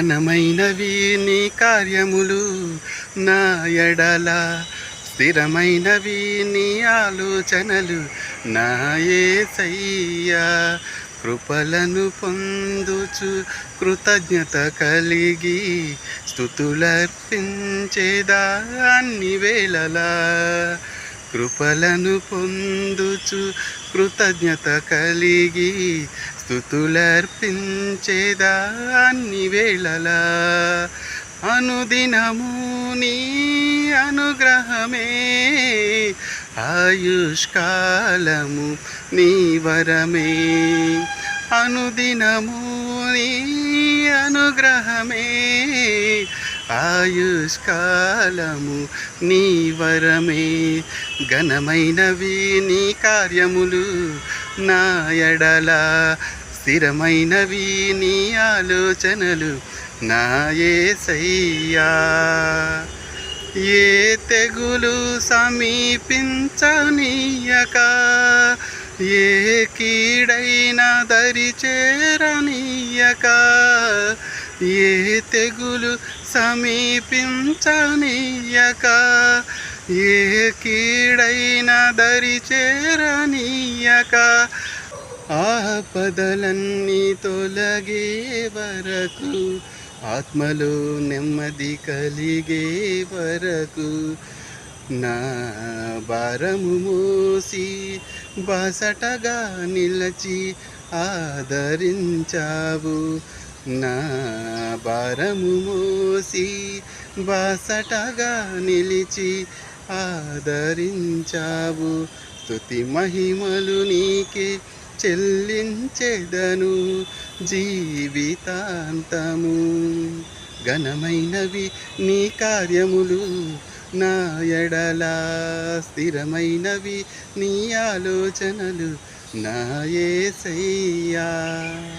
ఘనమైనవి నీ కార్యములు నా ఎడల. స్థిరమైనవి నీ ఆలోచనలు నా ఏసయ్యా. కృపలను పొందుచు కృతజ్ఞత కలిగి స్థుతులర్పించేదా అన్ని వేళలా. కృపలను పొందుచు కృతజ్ఞత కలిగి స్థుతులర్పించేదాన్ని వేళల. వేళలా అనుదినము నీ అనుగ్రహమే. ఆయుష్కాలము నీ వరమే. అనుదినము నీ అనుగ్రహమే. ఆయుష్కాలము నీ వరమే. ఘనమైనవి నీ కార్యములు నా ఎడలా. స్థిరమైనవి నీ ఆలోచనలు నా ఏసయ్యా ఏ తెగులు సమీపించనీయక? ఏ కీడైనా దరి చేరనీయక? ఏ తెగులు సమీపించనీయక? ఏ కీడైనా దరి చేరనీయక? ఆపదలన్నీ తొలగే వరకు ఆత్మలో నెమ్మది కలిగే వరకు నా భారము మోసి బాసటగా నిలచి ఆదరించావు. నా భారము మోసి బాసటగా నిలిచి ఆదరించావు. స్తుతి మహిమలు నీకే చెల్లించెదను జీవితాంతము. ఘనమైనవి నీ కార్యములు నా ఎడల స్థిరమైనవి నీ ఆలోచనలు నా ఏసయ్యా.